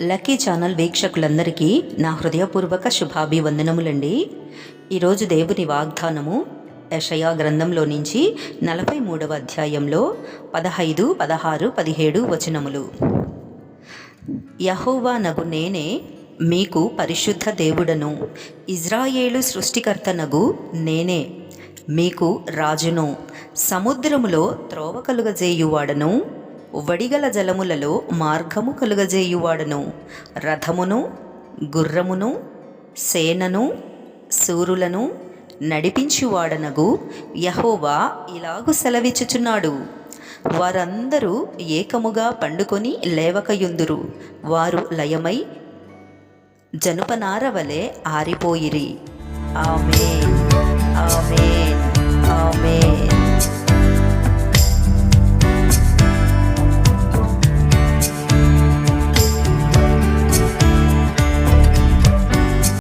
Lucky channel వీక్షకులందరికీ నా హృదయపూర్వక శుభాభివందనములండి. ఈరోజు దేవుని వాగ్దానము యషయా గ్రంథంలో నుంచి నలభై మూడవ అధ్యాయంలో పదహైదు పదహారు పదిహేడు వచనములు. యహోవా నగు నేనే మీకు పరిశుద్ధ దేవుడను. ఇజ్రాయేలు సృష్టికర్తనగు నేనే. మీకు రాజును. సముద్రములో త్రోవ కలుగజేయువాడను. వడిగల జలములలో మార్గము కలుగజేయువాడను. రథమును గుర్రమును సేనను సూరులను నడిపించువాడనగు యహోవా ఇలాగు సెలవిచ్చుచున్నాడు. వారందరూ ఏకముగా పండుకొని లేవకయుందురు. వారు లయమై జనుపనార వలె ఆరిపోయిరి. ఆమె